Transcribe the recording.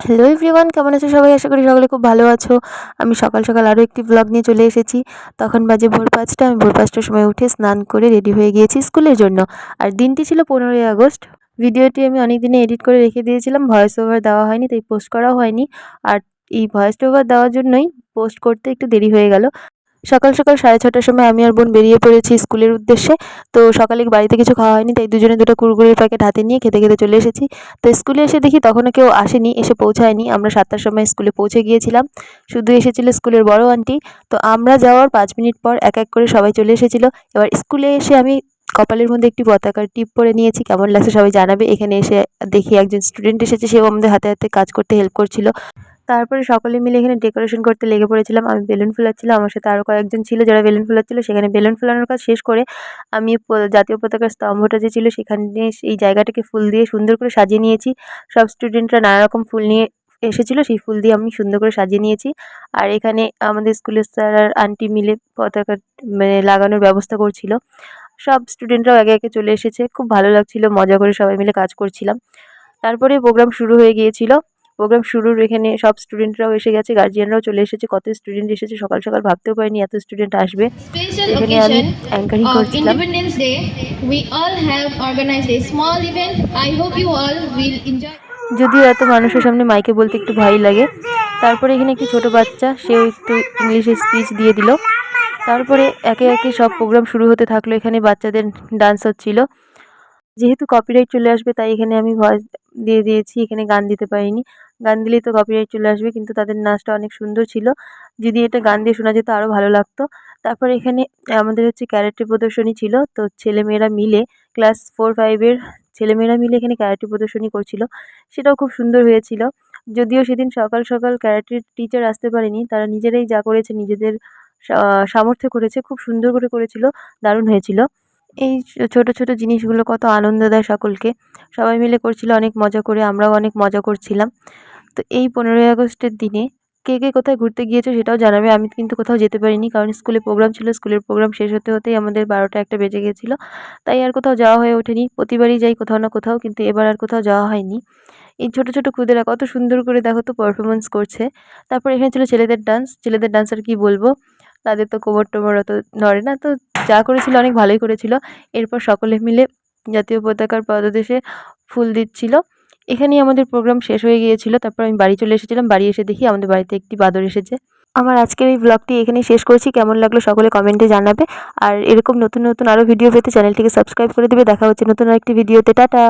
Hello everyone কেমন আছো সবাই? আশা করি সকলে খুব ভালো আছো। আমি সকাল সকাল আরও একটি ব্লগ নিয়ে চলে এসেছি। তখন বাজে ভোর পাঁচটা, আমি ভোর পাঁচটার সময় উঠে স্নান করে রেডি হয়ে গিয়েছি স্কুলের জন্য। আর দিনটি ছিল পনেরোই আগস্ট। ভিডিওটি আমি অনেক দিনে এডিট করে রেখে দিয়েছিলাম ভয়েস ওভার দেওয়া হয়নি, তাই পোস্ট করাও হয়নি। আর এই ভয়েস ওভার দেওয়ার জন্যই পোস্ট করতে একটু দেরি হয়ে গেল। সকাল সকাল সাড়ে ছটার সময় আমি আর বোন বেরিয়ে পড়েছি স্কুলের উদ্দেশ্যে। তো সকালে বাড়িতে কিছু খাওয়া হয়নি, তাই দুজনে দুটো কুরকুরের প্যাকেট হাতে নিয়ে খেতে খেতে চলে এসেছি। তো স্কুলে এসে দেখি তখনও কেউ আসেনি, এসে পৌঁছায়নি। আমরা সাতটার সময় স্কুলে পৌঁছে গিয়েছিলাম। শুধু এসেছিল স্কুলের বড় আন্টি। তো আমরা যাওয়ার পাঁচ মিনিট পর এক এক করে সবাই চলে এসেছিল। এবার স্কুলে এসে আমি কপালের মধ্যে একটি পতাকার টিপ পরে নিয়েছি। কেমন লাগছে সবাই জানাবে। এখানে এসে দেখি একজন স্টুডেন্ট এসেছে। সেও আমাদের হাতে হাতে কাজ করতে হেল্প করছিল। তারপরে সকলে মিলে এখানে ডেকোরেশন করতে লেগে পড়েছিলাম। আমি বেলুন ফুলাচ্ছিলাম, আমার সাথে আরও কয়েকজন ছিল যারা বেলুন ফুলাচ্ছিল। সেখানে বেলুন ফুলানোর কাজ শেষ করে আমি জাতীয় পতাকার স্তম্ভটা যে ছিল সেখানে এই জায়গাটাকে ফুল দিয়ে সুন্দর করে সাজিয়ে নিয়েছি। সব স্টুডেন্টরা নানা রকম ফুল নিয়ে এসেছিল, সেই ফুল দিয়ে আমি সুন্দর করে সাজিয়ে নিয়েছি। আর এখানে আমাদের স্কুলের স্যার আর আন্টি মিলে পতাকা মানে লাগানোর ব্যবস্থা করছিল। সব স্টুডেন্টরাও একে একে চলে এসেছে। খুব ভালো লাগছিল, মজা করে সবাই মিলে কাজ করছিলাম। তারপরে প্রোগ্রাম শুরু হয়ে গিয়েছিল। প্রোগ্রাম শুরুর এখানে সব স্টুডেন্টরাও এসে গেছে গার্জিয়ানরাও চলে এসেছে কত স্টুডেন্ট এসেছে সকাল সকাল ভাবতেও পারিনি এত স্টুডেন্ট আসবে। এখানে আমি অ্যাঙ্কারিং করছিলাম. যদিও এত মানুষের সামনে মাইকে বলতে একটু ভয় লাগে। তারপরে এখানে একটি ছোট বাচ্চা সেও একটু ইংলিশে স্পিচ দিয়ে দিল। তারপরে একে একে সব প্রোগ্রাম শুরু হতে থাকল এখানে বাচ্চাদের ডান্স হচ্ছিল। যেহেতু কপিরাইট চলে আসবে তাই এখানে আমি ভয়েস দিয়ে দিয়েছি এখানে গান দিতে পারিনি। গান দিলেই তো কপিরাইট চলে আসবে, কিন্তু তাদের নাচটা অনেক সুন্দর ছিল। যদি এটা গান দিয়ে শোনা যেত আরও ভালো লাগতো। তারপর এখানে আমাদের হচ্ছে ক্যারেক্টার প্রদর্শনী ছিল, তো ছেলেমেয়েরা মিলে ক্লাস ফোর ফাইভের ছেলেমেয়েরা মিলে এখানে ক্যারেক্টার প্রদর্শনী করছিল। সেটাও খুব সুন্দর হয়েছিল। যদিও সেদিন সকাল সকাল ক্যারেক্টার টিচার আসতে পারেনি, তারা নিজেরাই যা করেছে নিজেদের সামর্থ্য করেছে, খুব সুন্দর করে করেছিল, দারুণ হয়েছিল। এই ছোট ছোট জিনিসগুলো কত আনন্দ দেয় সকলকে। সবাই মিলে করছিল অনেক মজা করে, আমরাও অনেক মজা করছিলাম। তো এই পনেরোই আগস্টের দিনে কে কে কোথায় ঘুরতে গিয়েছো সেটাও জানাবে। আমি কিন্তু কোথাও যেতে পারিনি কারণ স্কুলে প্রোগ্রাম ছিল। স্কুলের প্রোগ্রাম শেষ হতে হতেই আমাদের বারোটা একটা বেজে গেছিল তাই আর কোথাও যাওয়া হয়ে ওঠেনি। প্রতিবারই যাই কোথাও না কোথাও, কিন্তু এবার আর কোথাও যাওয়া হয়নি। এই ছোটো ছোটো খুদেরা কত সুন্দর করে দেখো তো পারফরমেন্স করছে। তারপর এখানে ছিল ছেলেদের ডান্স ছেলেদের ডান্স আর কী বলব? তাদের তো কোমর টোমর অত নড়ে না। তো যা করেছিল অনেক ভালোই করেছিল। এরপর সকলে মিলে জাতীয় পতাকার পদদেশে ফুল দিচ্ছিল। এখানেই আমাদের প্রোগ্রাম শেষ হয়ে গিয়েছিল, তারপর আমি বাড়ি চলে এসেছিলাম, বাড়ি এসে দেখি আমাদের বাড়িতে একটি বাদর এসেছে। আমার আজকের এই ব্লগটি এখানেই শেষ করেছি, কেমন লাগল সকলে কমেন্টে জানাবে। আর এরকম নতুন নতুন আরও ভিডিও পেতে চ্যানেলটিকে সাবস্ক্রাইব করে দেবে। দেখা হচ্ছে নতুন আরেকটি ভিডিওতে টাটা!